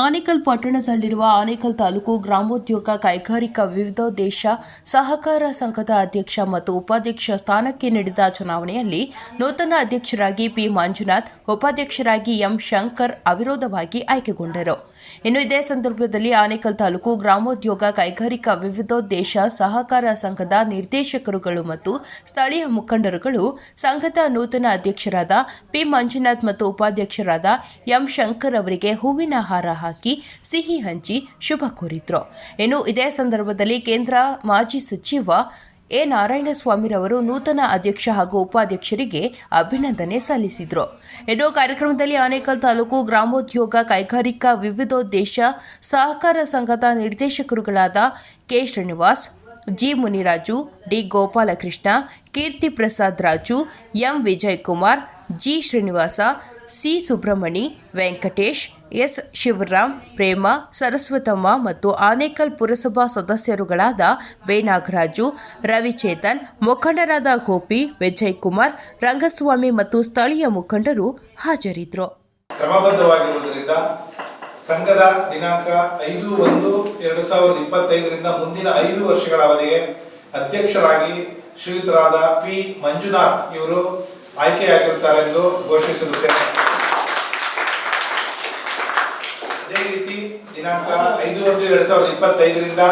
ಆನೇಕಲ್ ಪಟ್ಟಣದಲ್ಲಿರುವ ಆನೇಕಲ್ ತಾಲೂಕು ಗ್ರಾಮೋದ್ಯೋಗ ಕೈಗಾರಿಕಾ ವಿವಿಧೋದ್ದೇಶ ಸಹಕಾರ ಸಂಘದ ಅಧ್ಯಕ್ಷ ಮತ್ತು ಉಪಾಧ್ಯಕ್ಷ ಸ್ಥಾನಕ್ಕೆ ನಡೆದ ಚುನಾವಣೆಯಲ್ಲಿ ನೂತನ ಅಧ್ಯಕ್ಷರಾಗಿ ಪಿ ಮಂಜುನಾಥ್, ಉಪಾಧ್ಯಕ್ಷರಾಗಿ ಎಂ ಶಂಕರ್ ಅವಿರೋಧವಾಗಿ ಆಯ್ಕೆಗೊಂಡರು. ಇನ್ನು ಇದೇ ಸಂದರ್ಭದಲ್ಲಿ ಆನೇಕಲ್ ತಾಲೂಕು ಗ್ರಾಮೋದ್ಯೋಗ ಕೈಗಾರಿಕಾ ವಿವಿಧೋದ್ದೇಶ ಸಹಕಾರ ಸಂಘದ ನಿರ್ದೇಶಕರುಗಳು ಮತ್ತು ಸ್ಥಳೀಯ ಮುಖಂಡರುಗಳು, ಸಂಘದ ನೂತನ ಅಧ್ಯಕ್ಷರಾದ ಪಿ ಮಂಜುನಾಥ್ ಮತ್ತು ಉಪಾಧ್ಯಕ್ಷರಾದ ಎಂ ಶಂಕರ್ ಅವರಿಗೆ ಹೂವಿನ ಹಾರ ಹಾಕಿ ಸಿಹಿ ಹಂಚಿ ಶುಭ ಕೋರಿದ್ರು. ಇನ್ನು ಇದೇ ಸಂದರ್ಭದಲ್ಲಿ ಕೇಂದ್ರ ಮಾಜಿ ಸಚಿವ ಎ. ನಾರಾಯಣಸ್ವಾಮಿರವರು ನೂತನ ಅಧ್ಯಕ್ಷ ಹಾಗೂ ಉಪಾಧ್ಯಕ್ಷರಿಗೆ ಅಭಿನಂದನೆ ಸಲ್ಲಿಸಿದರು. ಇನ್ನು ಕಾರ್ಯಕ್ರಮದಲ್ಲಿ ಆನೇಕಲ್ ತಾಲೂಕು ಗ್ರಾಮೋದ್ಯೋಗ ಕೈಗಾರಿಕಾ ವಿವಿಧೋದ್ದೇಶ ಸಹಕಾರ ಸಂಘದ ನಿರ್ದೇಶಕರುಗಳಾದ K. Srinivas, G. Muniraju, D. Gopalakrishna, Keerthi Prasad Raju, M. Vijay Kumar G. Srinivasa C. Subramani, Venkatesh, S. Shivaram Prema, Saraswathamma ಮತ್ತು ಆನೇಕಲ್ ಪುರಸಭಾ ಸದಸ್ಯರುಗಳಾದ ಬೇನಾಗರಾಜು, ರವಿಚೇತನ್, ಮುಖಂಡರಾದ ಗೋಪಿ ವಿಜಯ್ ಕುಮಾರ್ ರಂಗಸ್ವಾಮಿ ಮತ್ತು ಸ್ಥಳೀಯ ಮುಖಂಡರು ಹಾಜರಿದ್ದರು ಕ್ರಮಬದ್ಧವಾಗಿರುವುದರಿಂದ ಸಂಘದ ದಿನಾಂಕ ಐದು ಒಂದು ಎರಡು ಸಾವಿರದ ಇಪ್ಪತ್ತೈದರಿಂದ ಮುಂದಿನ ಐದು ವರ್ಷಗಳ ಅವಧಿಗೆ ಅಧ್ಯಕ್ಷರಾಗಿ ಶ್ರೀಯುತರಾದ ಪಿ. ಮಂಜುನಾಥ್ ಇವರು ಆಯ್ಕೆಯಾಗಿರುತ್ತಾರೆ ಎಂದು ಘೋಷಿಸಿರುತ್ತೇನೆ ಅದೇ ರೀತಿ ದಿನಾಂಕ ಐದು ಒಂದು ಎರಡ್ ಸಾವಿರದ ಇಪ್ಪತ್ತೈದರಿಂದ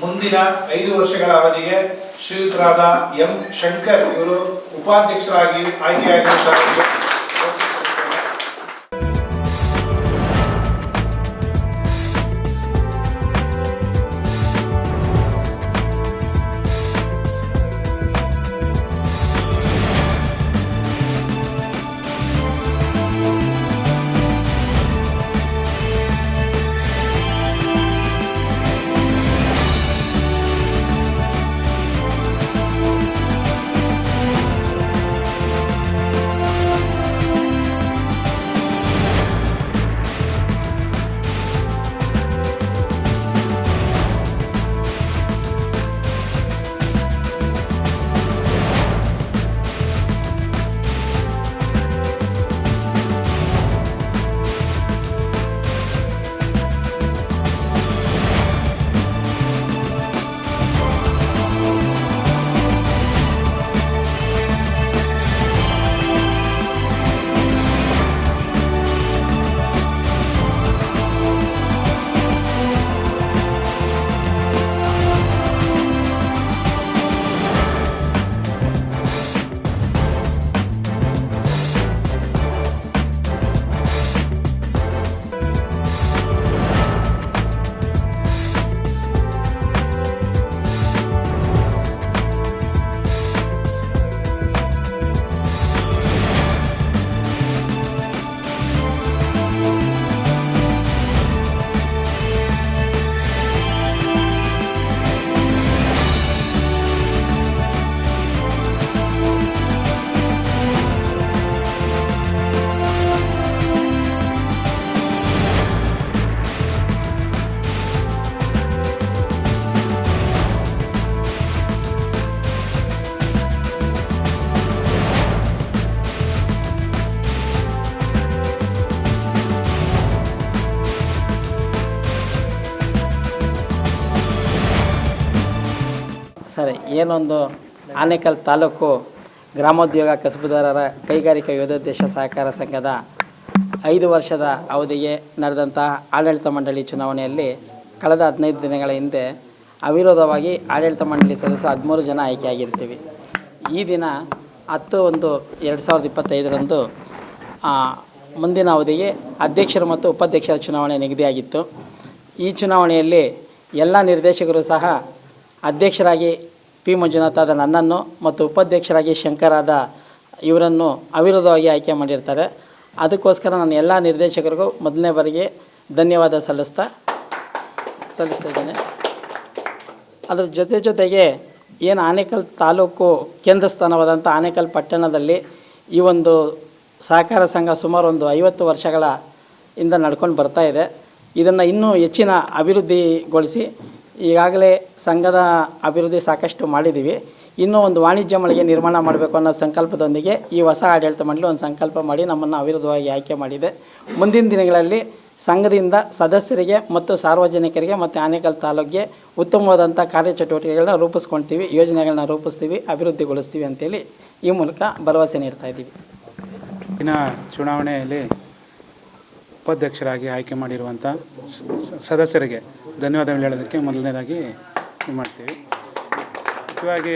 ಮುಂದಿನ ಐದು ವರ್ಷಗಳ ಅವಧಿಗೆ ಶ್ರೀಯುತರಾದ ಎಂ ಶಂಕರ್ ಇವರು ಉಪಾಧ್ಯಕ್ಷರಾಗಿ ಆಯ್ಕೆಯಾಗಿರುತ್ತಾರೆ. ಏನೊಂದು ಆನೇಕಲ್ ತಾಲೂಕು ಗ್ರಾಮೋದ್ಯೋಗ ಕಸಬುದಾರರ ಕೈಗಾರಿಕಾ ಯೋಧೋದ್ದೇಶ ಸಹಕಾರ ಸಂಘದ ಐದು ವರ್ಷದ ಅವಧಿಗೆ ನಡೆದಂತಹ ಆಡಳಿತ ಮಂಡಳಿ ಚುನಾವಣೆಯಲ್ಲಿ ಕಳೆದ ಹದಿನೈದು ದಿನಗಳ ಹಿಂದೆ ಅವಿರೋಧವಾಗಿ ಆಡಳಿತ ಮಂಡಳಿ ಸದಸ್ಯ ಹದಿಮೂರು ಜನ ಆಯ್ಕೆಯಾಗಿರ್ತೀವಿ. ಈ ದಿನ ಹತ್ತು ಒಂದು ಎರಡು ಸಾವಿರದ ಇಪ್ಪತ್ತೈದರಂದು ಮುಂದಿನ ಅವಧಿಗೆ ಅಧ್ಯಕ್ಷರು ಮತ್ತು ಉಪಾಧ್ಯಕ್ಷರ ಚುನಾವಣೆ ನಿಗದಿಯಾಗಿತ್ತು. ಈ ಚುನಾವಣೆಯಲ್ಲಿ ಎಲ್ಲ ನಿರ್ದೇಶಕರು ಸಹ ಅಧ್ಯಕ್ಷರಾಗಿ ಪಿ ಮಂಜುನಾಥಾದ ನನ್ನನ್ನು ಮತ್ತು ಉಪಾಧ್ಯಕ್ಷರಾಗಿ ಶಂಕರಾದ ಇವರನ್ನು ಅವಿರೋಧವಾಗಿ ಆಯ್ಕೆ ಮಾಡಿರ್ತಾರೆ. ಅದಕ್ಕೋಸ್ಕರ ನಾನು ಎಲ್ಲ ನಿರ್ದೇಶಕರಿಗೂ ಮೊದಲನೇ ಬಾರಿಗೆ ಧನ್ಯವಾದ ಸಲ್ಲಿಸ್ತಾ ಸಲ್ಲಿಸ್ತಾ ಅದರ ಜೊತೆ ಜೊತೆಗೆ ಏನು ಆನೇಕಲ್ ತಾಲೂಕು ಕೇಂದ್ರ ಸ್ಥಾನವಾದಂಥ ಆನೇಕಲ್ ಪಟ್ಟಣದಲ್ಲಿ ಈ ಒಂದು ಸಹಕಾರ ಸಂಘ ಸುಮಾರು ಒಂದು ಐವತ್ತು ವರ್ಷಗಳ ಇಂದ ನಡ್ಕೊಂಡು ಬರ್ತಾ ಇದೆ. ಇದನ್ನು ಇನ್ನೂ ಹೆಚ್ಚಿನ ಅಭಿವೃದ್ಧಿಗೊಳಿಸಿ ಈಗಾಗಲೇ ಸಂಘದ ಅಭಿವೃದ್ಧಿ ಸಾಕಷ್ಟು ಮಾಡಿದ್ದೀವಿ. ಇನ್ನೂ ಒಂದು ವಾಣಿಜ್ಯ ಮಳಿಗೆ ನಿರ್ಮಾಣ ಮಾಡಬೇಕು ಅನ್ನೋ ಸಂಕಲ್ಪದೊಂದಿಗೆ ಈ ಹೊಸ ಆಡಳಿತ ಮಂಡಳಿ ಒಂದು ಸಂಕಲ್ಪ ಮಾಡಿ ನಮ್ಮನ್ನು ಅವಿರೋಧವಾಗಿ ಆಯ್ಕೆ ಮಾಡಿದೆ. ಮುಂದಿನ ದಿನಗಳಲ್ಲಿ ಸಂಘದಿಂದ ಸದಸ್ಯರಿಗೆ ಮತ್ತು ಸಾರ್ವಜನಿಕರಿಗೆ ಮತ್ತು ಆನೇಕಲ್ ತಾಲೂಕಿಗೆ ಉತ್ತಮವಾದಂಥ ಕಾರ್ಯಚಟುವಟಿಕೆಗಳನ್ನ ರೂಪಿಸ್ಕೊಳ್ತೀವಿ, ಯೋಜನೆಗಳನ್ನ ರೂಪಿಸ್ತೀವಿ, ಅಭಿವೃದ್ಧಿಗೊಳಿಸ್ತೀವಿ ಅಂತೇಳಿ ಈ ಮೂಲಕ ಭರವಸೆ ನೀಡ್ತಾ ಇದ್ದೀವಿ. ಚುನಾವಣೆಯಲ್ಲಿ ಉಪಾಧ್ಯಕ್ಷರಾಗಿ ಆಯ್ಕೆ ಮಾಡಿರುವಂಥ ಸದಸ್ಯರಿಗೆ ಧನ್ಯವಾದಗಳು ಹೇಳೋದಕ್ಕೆ ಮೊದಲನೇದಾಗಿ ಇದು ಮಾಡ್ತೀವಿ. ಮುಖ್ಯವಾಗಿ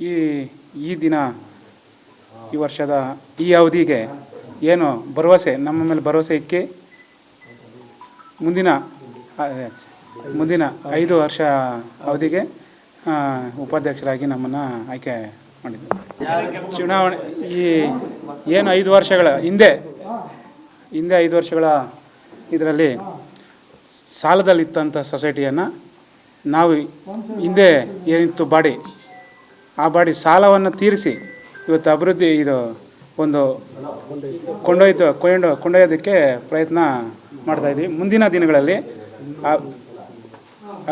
ಈ ಈ ದಿನ, ಈ ವರ್ಷದ ಈ ಅವಧಿಗೆ ಏನು ಭರವಸೆ, ನಮ್ಮ ಮೇಲೆ ಭರವಸೆ ಇಕ್ಕಿ ಮುಂದಿನ ಮುಂದಿನ ಐದು ವರ್ಷ ಅವಧಿಗೆ ಉಪಾಧ್ಯಕ್ಷರಾಗಿ ನಮ್ಮನ್ನು ಆಯ್ಕೆ ಮಾಡಿದ್ರು ಚುನಾವಣೆ, ಈ, ಏನು ಐದು ವರ್ಷಗಳ ಹಿಂದೆ ಹಿಂದೆ ಐದು ವರ್ಷಗಳ ಇದರಲ್ಲಿ ಸಾಲದಲ್ಲಿತ್ತಂಥ ಸೊಸೈಟಿಯನ್ನು ನಾವು ಹಿಂದೆ ಏನಿತ್ತು ಬಾಡಿ, ಆ ಬಾಡಿ ಸಾಲವನ್ನು ತೀರಿಸಿ ಇವತ್ತು ಅಭಿವೃದ್ಧಿ ಇದು ಒಂದು ಕೊಂಡೊಯ್ದು, ಕೊಂಡೊ, ಕೊಂಡೊಯ್ಯೋದಕ್ಕೆ ಪ್ರಯತ್ನ ಮಾಡ್ತಾಯಿದ್ದೀವಿ ಮುಂದಿನ ದಿನಗಳಲ್ಲಿ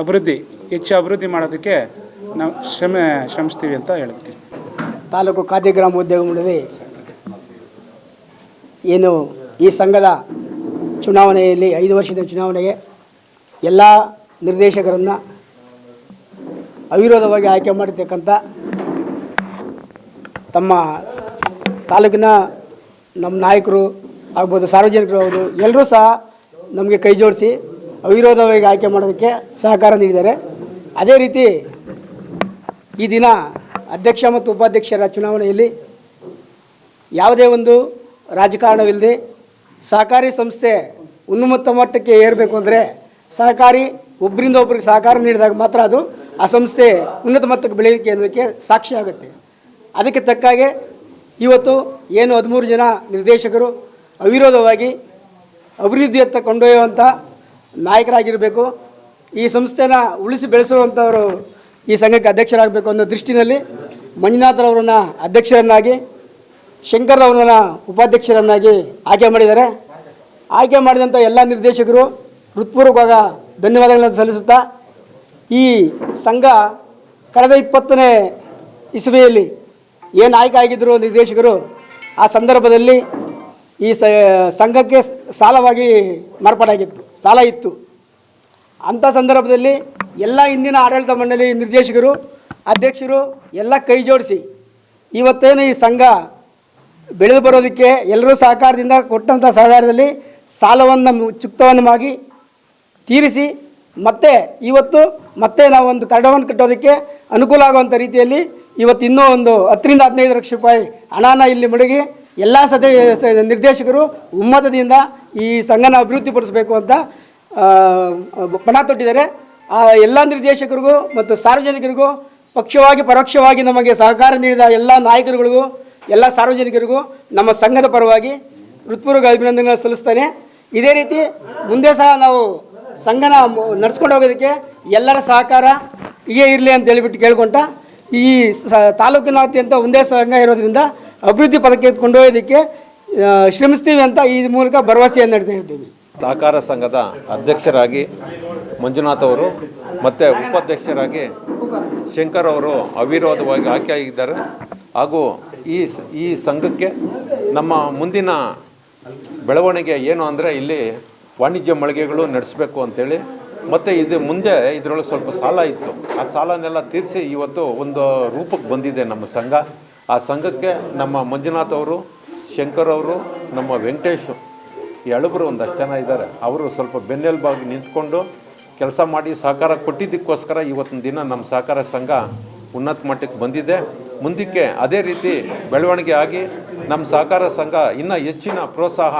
ಅಭಿವೃದ್ಧಿ, ಹೆಚ್ಚು ಅಭಿವೃದ್ಧಿ ಮಾಡೋದಕ್ಕೆ ನಾವು ಶ್ರಮ, ಶ್ರಮಿಸ್ತೀವಿ ಅಂತ ಹೇಳ್ತೀವಿ ತಾಲೂಕು ಖಾದ್ಯ ಗ್ರಾಮೋದ್ಯೋಗ ಮಂಡಳಿ ಏನು ಈ ಸಂಘದ ಚುನಾವಣೆಯಲ್ಲಿ ಐದು ವರ್ಷದ ಚುನಾವಣೆಗೆ ಎಲ್ಲ ನಿರ್ದೇಶಕರನ್ನು ಅವಿರೋಧವಾಗಿ ಆಯ್ಕೆ ಮಾಡಿರ್ತಕ್ಕಂಥ ತಮ್ಮ ತಾಲೂಕಿನ ನಮ್ಮ ನಾಯಕರು ಆಗ್ಬೋದು ಸಾರ್ವಜನಿಕರು ಹೌದು ಎಲ್ಲರೂ ಸಹ ನಮಗೆ ಕೈ ಜೋಡಿಸಿ ಅವಿರೋಧವಾಗಿ ಆಯ್ಕೆ ಮಾಡೋದಕ್ಕೆ ಸಹಕಾರ ನೀಡಿದ್ದಾರೆ. ಅದೇ ರೀತಿ ಈ ದಿನ ಅಧ್ಯಕ್ಷ ಮತ್ತು ಉಪಾಧ್ಯಕ್ಷರ ಚುನಾವಣೆಯಲ್ಲಿ ಯಾವುದೇ ಒಂದು ರಾಜಕಾರಣವಿಲ್ಲದೆ ಸಹಕಾರಿ ಸಂಸ್ಥೆ ಉನ್ನತ ಮಟ್ಟಕ್ಕೆ ಏರಬೇಕು ಅಂದರೆ ಸಹಕಾರಿ ಒಬ್ಬರಿಂದ ಒಬ್ಬರಿಗೆ ಸಹಕಾರ ನೀಡಿದಾಗ ಮಾತ್ರ ಅದು ಆ ಸಂಸ್ಥೆ ಉನ್ನತ ಮಟ್ಟಕ್ಕೆ ಬೆಳೆಯೋಕ್ಕೆ ಅನ್ನೋದಕ್ಕೆ ಸಾಕ್ಷಿ ಆಗುತ್ತೆ. ಅದಕ್ಕೆ ತಕ್ಕಾಗೆ ಇವತ್ತು ಏನು ಹದಿಮೂರು ಜನ ನಿರ್ದೇಶಕರು ಅವಿರೋಧವಾಗಿ ಅಭಿವೃದ್ಧಿಯತ್ತ ಕೊಂಡೊಯ್ಯುವಂಥ ನಾಯಕರಾಗಿರಬೇಕು, ಈ ಸಂಸ್ಥೆನ ಉಳಿಸಿ ಬೆಳೆಸುವಂಥವರು ಈ ಸಂಘಕ್ಕೆ ಅಧ್ಯಕ್ಷರಾಗಬೇಕು ಅನ್ನೋ ದೃಷ್ಟಿನಲ್ಲಿ ಮಂಜುನಾಥರವರನ್ನ ಅಧ್ಯಕ್ಷರನ್ನಾಗಿ ಶಂಕರ್ ಅವರನ್ನ ಉಪಾಧ್ಯಕ್ಷರನ್ನಾಗಿ ಆಯ್ಕೆ ಮಾಡಿದ್ದಾರೆ. ಆಯ್ಕೆ ಮಾಡಿದಂಥ ಎಲ್ಲ ನಿರ್ದೇಶಕರು ಹೃತ್ಪೂರ್ವಕವಾಗ ಧನ್ಯವಾದಗಳನ್ನು ಸಲ್ಲಿಸುತ್ತಾ, ಈ ಸಂಘ ಕಳೆದ ಇಪ್ಪತ್ತನೇ ಇಸವಿಯಲ್ಲಿ ಏನು ಆಯ್ಕೆ ಆಗಿದ್ದರು ನಿರ್ದೇಶಕರು, ಆ ಸಂದರ್ಭದಲ್ಲಿ ಈ ಸಂಘಕ್ಕೆ ಸಾಲವಾಗಿ ಮಾರ್ಪಾಡಾಗಿತ್ತು ಸಾಲ ಇತ್ತು. ಅಂಥ ಸಂದರ್ಭದಲ್ಲಿ ಎಲ್ಲ ಇಂದಿನ ಆಡಳಿತ ಮಂಡಳಿ ನಿರ್ದೇಶಕರು, ಅಧ್ಯಕ್ಷರು ಎಲ್ಲ ಕೈ ಜೋಡಿಸಿ, ಇವತ್ತೇನು ಈ ಸಂಘ ಬೆಳೆದು ಬರೋದಕ್ಕೆ ಎಲ್ಲರೂ ಸಹಕಾರದಿಂದ ಕೊಟ್ಟಂಥ ಸಹಕಾರದಲ್ಲಿ ಸಾಲವನ್ನು ಚುಕ್ತವನ್ನು ಮಾಡಿ ತೀರಿಸಿ ಮತ್ತೆ ಇವತ್ತು ಮತ್ತೆ ನಾವು ಒಂದು ಕರಡವನ್ನು ಕಟ್ಟೋದಕ್ಕೆ ಅನುಕೂಲ ಆಗುವಂಥ ರೀತಿಯಲ್ಲಿ ಇವತ್ತು ಇನ್ನೂ ಒಂದು ಹತ್ತರಿಂದ ಹದಿನೈದು ಲಕ್ಷ ರೂಪಾಯಿ ಹಣನ ಇಲ್ಲಿ ಮುಡುಗಿ ಎಲ್ಲ ಸದಸ್ಯ ನಿರ್ದೇಶಕರು ಒಮ್ಮತದಿಂದ ಈ ಸಂಘನ ಅಭಿವೃದ್ಧಿಪಡಿಸಬೇಕು ಅಂತ ಪಣ ತೊಟ್ಟಿದ್ದಾರೆ. ಆ ಎಲ್ಲ ನಿರ್ದೇಶಕರಿಗೂ ಮತ್ತು ಸಾರ್ವಜನಿಕರಿಗೂ ಪಕ್ಷವಾಗಿ ಪರೋಕ್ಷವಾಗಿ ನಮಗೆ ಸಹಕಾರ ನೀಡಿದ ಎಲ್ಲ ನಾಯಕರುಗಳಿಗೂ ಎಲ್ಲ ಸಾರ್ವಜನಿಕರಿಗೂ ನಮ್ಮ ಸಂಘದ ಪರವಾಗಿ ಹೃತ್ಪೂರ್ವಕ ಅಭಿನಂದನೆಗಳನ್ನು ಸಲ್ಲಿಸ್ತೇನೆ. ಇದೇ ರೀತಿ ಮುಂದೆ ಸಹ ನಾವು ಸಂಘನ ನಡ್ಸ್ಕೊಂಡು ಹೋಗೋದಕ್ಕೆ ಎಲ್ಲರ ಸಹಕಾರ ಹೀಗೆ ಇರಲಿ ಅಂತ ಹೇಳಿಬಿಟ್ಟು ಕೇಳ್ಕೊಂಡ ಈ ಸ ತಾಲೂಕಿನಾದ್ಯಂತ ಒಂದೇ ಸಂಘ ಇರೋದ್ರಿಂದ ಅಭಿವೃದ್ಧಿ ಪದಕ್ಕೆ ಕೊಂಡೊಯ್ಯೋದಕ್ಕೆ ಶ್ರಮಿಸ್ತೀವಿ ಅಂತ ಈ ಮೂಲಕ ಭರವಸೆಯನ್ನು ನೀಡ್ತಾ ಇರ್ತೀವಿ. ಸಹಕಾರ ಸಂಘದ ಅಧ್ಯಕ್ಷರಾಗಿ ಮಂಜುನಾಥ್ ಅವರು ಮತ್ತು ಉಪಾಧ್ಯಕ್ಷರಾಗಿ ಶಂಕರ್ ಅವರು ಅವಿರೋಧವಾಗಿ ಆಯ್ಕೆಯಾಗಿದ್ದಾರೆ ಹಾಗೂ ಈ ಈ ಸಂಘಕ್ಕೆ ನಮ್ಮ ಮುಂದಿನ ಬೆಳವಣಿಗೆ ಏನು ಅಂದರೆ ಇಲ್ಲಿ ವಾಣಿಜ್ಯ ಮಳಿಗೆಗಳು ನಡೆಸಬೇಕು ಅಂತೇಳಿ. ಮತ್ತು ಇದು ಮುಂದೆ ಇದರೊಳಗೆ ಸ್ವಲ್ಪ ಸಾಲ ಇತ್ತು. ಆ ಸಾಲನೆಲ್ಲ ತೀರಿಸಿ ಇವತ್ತು ಒಂದು ರೂಪಕ್ಕೆ ಬಂದಿದೆ ನಮ್ಮ ಸಂಘ. ಆ ಸಂಘಕ್ಕೆ ನಮ್ಮ ಮಂಜುನಾಥ್ ಅವರು, ಶಂಕರ್ ಅವರು, ನಮ್ಮ ವೆಂಕಟೇಶ್ ಈ ಅಳುಬರು ಒಂದಷ್ಟು ಜನ ಇದ್ದಾರೆ. ಅವರು ಸ್ವಲ್ಪ ಬೆನ್ನೆಲುಬಾಗಿ ನಿಂತ್ಕೊಂಡು ಕೆಲಸ ಮಾಡಿ ಸಹಕಾರ ಕೊಟ್ಟಿದ್ದಕ್ಕೋಸ್ಕರ ಇವತ್ತಿನ ದಿನ ನಮ್ಮ ಸಹಕಾರ ಸಂಘ ಉನ್ನತ ಮಟ್ಟಕ್ಕೆ ಬಂದಿದೆ. ಮುಂದಕ್ಕೆ ಅದೇ ರೀತಿ ಬೆಳವಣಿಗೆ ಆಗಿ ನಮ್ಮ ಸಹಕಾರ ಸಂಘ ಇನ್ನೂ ಹೆಚ್ಚಿನ ಪ್ರೋತ್ಸಾಹ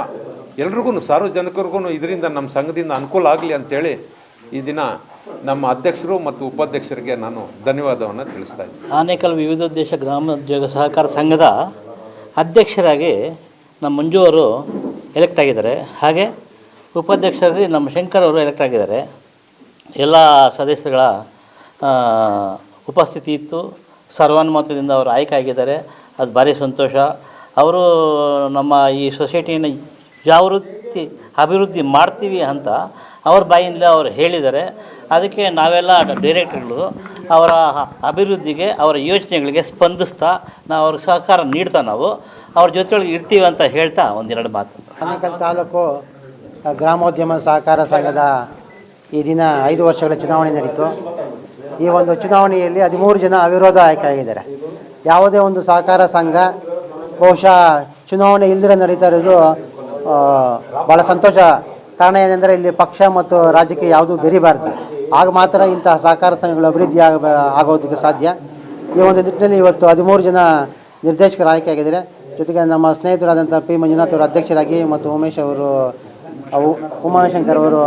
ಎಲ್ರಿಗೂ ಸಾರ್ವಜನಿಕರಿಗೂ ಇದರಿಂದ ನಮ್ಮ ಸಂಘದಿಂದ ಅನುಕೂಲ ಆಗಲಿ ಅಂತೇಳಿ ಈ ದಿನ ನಮ್ಮ ಅಧ್ಯಕ್ಷರು ಮತ್ತು ಉಪಾಧ್ಯಕ್ಷರಿಗೆ ನಾನು ಧನ್ಯವಾದವನ್ನು ತಿಳಿಸ್ತಾ ಇದ್ದೀನಿ. ಆನೇಕಲ್ ವಿವಿಧೋದ್ದೇಶ ಗ್ರಾಮೋದ್ಯೋಗ ಸಹಕಾರ ಸಂಘದ ಅಧ್ಯಕ್ಷರಾಗಿ ನಮ್ಮ ಮಂಜು ಅವರು ಎಲೆಕ್ಟ್ ಆಗಿದ್ದಾರೆ. ಹಾಗೆ ಉಪಾಧ್ಯಕ್ಷರಲ್ಲಿ ನಮ್ಮ ಶಂಕರ್ ಅವರು ಎಲೆಕ್ಟ್ ಆಗಿದ್ದಾರೆ. ಎಲ್ಲ ಸದಸ್ಯರುಗಳ ಉಪಸ್ಥಿತಿ ಇತ್ತು. ಸರ್ವಾನುಮತದಿಂದ ಅವರು ಆಯ್ಕೆ ಆಗಿದ್ದಾರೆ ಅದು ಭಾರಿ ಸಂತೋಷ. ಅವರು ನಮ್ಮ ಈ ಸೊಸೈಟಿಯನ್ನು ವೃತ್ತಿ ಅಭಿವೃದ್ಧಿ ಮಾಡ್ತೀವಿ ಅಂತ ಅವ್ರ ಬಾಯಿಂದ ಅವರು ಹೇಳಿದ್ದಾರೆ. ಅದಕ್ಕೆ ನಾವೆಲ್ಲ ಡೈರೆಕ್ಟ್ರುಗಳು ಅವರ ಅಭಿವೃದ್ಧಿಗೆ, ಅವರ ಯೋಚನೆಗಳಿಗೆ ಸ್ಪಂದಿಸ್ತಾ ನಾವು ಅವ್ರಿಗೆ ಸಹಕಾರ ನೀಡ್ತಾ ನಾವು, ಅವ್ರ ಜೊತೆಯೊಳಗೆ ಇರ್ತೀವಿ ಅಂತ ಹೇಳ್ತಾ ಒಂದೆರಡು ಮಾತು. ಆನೇಕಲ್ ತಾಲೂಕು ಗ್ರಾಮೋದ್ಯಮ ಸಹಕಾರ ಸಂಘದ ಈ ದಿನ ಐದು ವರ್ಷಗಳ ಚುನಾವಣೆ ನಡೀತು. ಈ ಒಂದು ಚುನಾವಣೆಯಲ್ಲಿ ಹದಿಮೂರು ಜನ ಅವಿರೋಧ ಆಯ್ಕೆಯಾಗಿದ್ದಾರೆ ಯಾವುದೇ ಒಂದು ಸಹಕಾರ ಸಂಘ ಬಹುಶಃ ಚುನಾವಣೆ ಇಲ್ದಿರ ನಡೀತಾ ಇರೋದು ಭಾಳ ಸಂತೋಷ. ಕಾರಣ ಏನೆಂದರೆ ಇಲ್ಲಿ ಪಕ್ಷ ಮತ್ತು ರಾಜ್ಯಕ್ಕೆ ಯಾವುದೂ ಬೆರಿಬಾರ್ದು. ಆಗ ಮಾತ್ರ ಇಂತಹ ಸಹಕಾರ ಸಂಘಗಳು ಅಭಿವೃದ್ಧಿ ಆಗ, ಆಗೋದಕ್ಕೆ ಸಾಧ್ಯ. ಈ ಒಂದು ನಿಟ್ಟಿನಲ್ಲಿ ಇವತ್ತು ಹದಿಮೂರು ಜನ ನಿರ್ದೇಶಕರು ಆಯ್ಕೆಯಾಗಿದ್ದಾರೆ. ಜೊತೆಗೆ ನಮ್ಮ ಸ್ನೇಹಿತರಾದಂಥ ಪಿ ಮಂಜುನಾಥ್ ಅವರು ಅಧ್ಯಕ್ಷರಾಗಿ ಮತ್ತು ಉಮೇಶ್ ಅವರು ಅವು ಉಮಾಶಂಕರ್ ಅವರು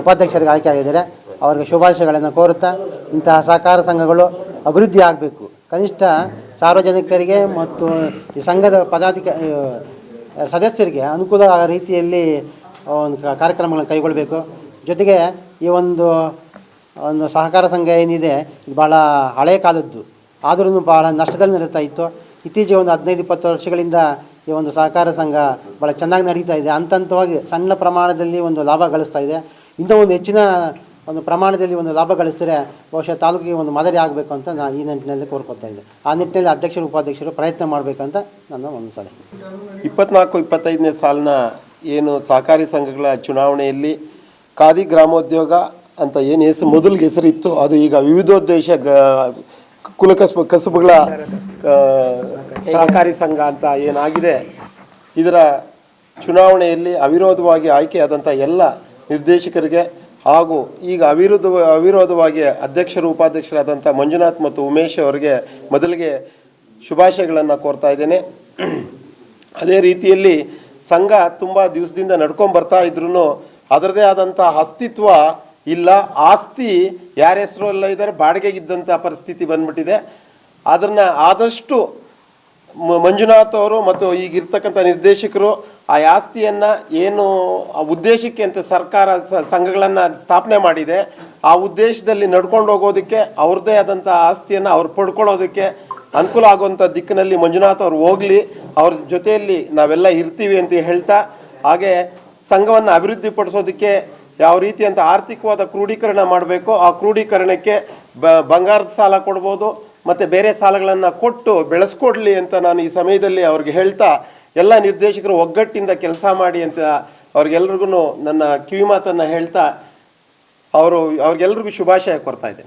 ಉಪಾಧ್ಯಕ್ಷರಿಗೆ ಆಯ್ಕೆ ಆಗಿದ್ದಾರೆ ಅವರಿಗೆ ಶುಭಾಶಯಗಳನ್ನು ಕೋರುತ್ತಾ ಇಂತಹ ಸಹಕಾರ ಸಂಘಗಳು ಅಭಿವೃದ್ಧಿ ಆಗಬೇಕು. ಕನಿಷ್ಠ ಸಾರ್ವಜನಿಕರಿಗೆ ಮತ್ತು ಈ ಸಂಘದ ಪದಾಧಿಕ ಸದಸ್ಯರಿಗೆ ಅನುಕೂಲ ರೀತಿಯಲ್ಲಿ ಒಂದು ಕಾರ್ಯಕ್ರಮಗಳನ್ನು ಕೈಗೊಳ್ಳಬೇಕು. ಜೊತೆಗೆ ಈ ಒಂದು ಒಂದು ಸಹಕಾರ ಸಂಘ ಏನಿದೆ, ಇದು ಭಾಳ ಹಳೆಯ ಕಾಲದ್ದು. ಆದರೂ ಭಾಳ ನಷ್ಟದಲ್ಲಿ ನಡೀತಾ ಇತ್ತು. ಇತ್ತೀಚೆಗೆ ಒಂದು ಹದಿನೈದು, ಇಪ್ಪತ್ತು ವರ್ಷಗಳಿಂದ ಈ ಒಂದು ಸಹಕಾರ ಸಂಘ ಭಾಳ ಚೆನ್ನಾಗಿ ನಡೀತಾ ಇದೆ. ಹಂತ ಹಂತವಾಗಿ ಸಣ್ಣ ಪ್ರಮಾಣದಲ್ಲಿ ಒಂದು ಲಾಭ ಗಳಿಸ್ತಾ ಇದೆ. ಇಂಥ ಒಂದು ಹೆಚ್ಚಿನ ಒಂದು ಪ್ರಮಾಣದಲ್ಲಿ ಒಂದು ಲಾಭ ಗಳಿಸಿದ್ರೆ ಬಹುಶಃ ತಾಲೂಕಿಗೆ ಒಂದು ಮಾದರಿ ಆಗಬೇಕು ಅಂತ ನಾನು ಈ ನಿಟ್ಟಿನಲ್ಲಿ ಕೋರ್ಕೊತಾ ಇದ್ದೆ. ಆ ನಿಟ್ಟಿನಲ್ಲಿ ಅಧ್ಯಕ್ಷರು, ಉಪಾಧ್ಯಕ್ಷರು ಪ್ರಯತ್ನ ಮಾಡಬೇಕಂತ ನನ್ನ ಒಂದು ಸಲಹೆ. ಇಪ್ಪತ್ನಾಲ್ಕು, ಇಪ್ಪತ್ತೈದನೇ ಸಾಲಿನ ಏನು ಸಹಕಾರಿ ಸಂಘಗಳ ಚುನಾವಣೆಯಲ್ಲಿ ಖಾದಿ ಗ್ರಾಮೋದ್ಯೋಗ ಅಂತ ಏನು ಹೆಸರು ಮೊದಲಿಗೆ ಹೆಸರಿತ್ತು, ಅದು ಈಗ ವಿವಿಧೋದ್ದೇಶ ಗ ಕುಲಕಸಬ ಕಸಬುಗಳ ಸಹಕಾರಿ ಸಂಘ ಅಂತ ಏನಾಗಿದೆ, ಇದರ ಚುನಾವಣೆಯಲ್ಲಿ ಅವಿರೋಧವಾಗಿ ಆಯ್ಕೆಯಾದಂಥ ಎಲ್ಲ ನಿರ್ದೇಶಕರಿಗೆ ಹಾಗೂ ಈಗ ಅವಿರೋಧ, ಅವಿರೋಧವಾಗಿ ಅಧ್ಯಕ್ಷರು ಉಪಾಧ್ಯಕ್ಷರಾದಂಥ ಮಂಜುನಾಥ್ ಮತ್ತು ಉಮೇಶ್ ಅವರಿಗೆ ಮೊದಲಿಗೆ ಶುಭಾಶಯಗಳನ್ನು ಕೋರ್ತಾ ಇದ್ದೇನೆ. ಅದೇ ರೀತಿಯಲ್ಲಿ ಸಂಘ ತುಂಬ ದಿವಸದಿಂದ ನಡ್ಕೊಂಡು ಬರ್ತಾ ಇದ್ರು ಅದರದೇ ಆದಂಥ ಅಸ್ತಿತ್ವ ಇಲ್ಲ. ಆಸ್ತಿ ಯಾರ ಹೆಸರು ಎಲ್ಲ ಇದ್ದಾರೆ, ಬಾಡಿಗೆಗಿದ್ದಂಥ ಪರಿಸ್ಥಿತಿ ಬಂದ್ಬಿಟ್ಟಿದೆ. ಅದನ್ನು ಆದಷ್ಟು ಮಂಜುನಾಥ್ ಅವರು ಮತ್ತು ಈಗಿರ್ತಕ್ಕಂಥ ನಿರ್ದೇಶಕರು ಆ ಆಸ್ತಿಯನ್ನ ಏನು ಉದ್ದೇಶಕ್ಕೆ ಅಂತ ಸರ್ಕಾರ ಸಂಘಗಳನ್ನ ಸ್ಥಾಪನೆ ಮಾಡಿದೆ, ಆ ಉದ್ದೇಶದಲ್ಲಿ ನಡ್ಕೊಂಡು ಹೋಗೋದಕ್ಕೆ ಅವ್ರದ್ದೇ ಆದಂಥ ಆಸ್ತಿಯನ್ನ ಅವ್ರು ಪಡ್ಕೊಳ್ಳೋದಕ್ಕೆ ಅನುಕೂಲ ಆಗುವಂಥ ದಿಕ್ಕಿನಲ್ಲಿ ಮಂಜುನಾಥ್ ಅವ್ರು ಹೋಗ್ಲಿ, ಅವ್ರ ಜೊತೆಯಲ್ಲಿ ನಾವೆಲ್ಲ ಇರ್ತೀವಿ ಅಂತ ಹೇಳ್ತಾ, ಹಾಗೆ ಸಂಘವನ್ನು ಅಭಿವೃದ್ಧಿ ಪಡಿಸೋದಕ್ಕೆ ಯಾವ ರೀತಿ ಅಂತ ಆರ್ಥಿಕವಾದ ಕ್ರೋಢೀಕರಣ ಮಾಡಬೇಕು ಆ ಕ್ರೋಢೀಕರಣಕ್ಕೆ ಬಂಗಾರದ ಸಾಲ ಕೊಡ್ಬೋದು ಮತ್ತು ಬೇರೆ ಸಾಲಗಳನ್ನು ಕೊಟ್ಟು ಬೆಳೆಸ್ಕೊಡ್ಲಿ ಅಂತ ನಾನು ಈ ಸಮಯದಲ್ಲಿ ಅವ್ರಿಗೆ ಹೇಳ್ತಾ ಎಲ್ಲ ನಿರ್ದೇಶಕರು ಒಗ್ಗಟ್ಟಿಂದ ಕೆಲಸ ಮಾಡಿ ಅಂತ ಅವ್ರಿಗೆಲ್ರಿಗೂ ನನ್ನ ಕಿವಿಮಾತನ್ನು ಹೇಳ್ತಾ, ಅವರು ಅವ್ರಿಗೆಲ್ರಿಗೂ ಶುಭಾಶಯ ಕೊಡ್ತಾ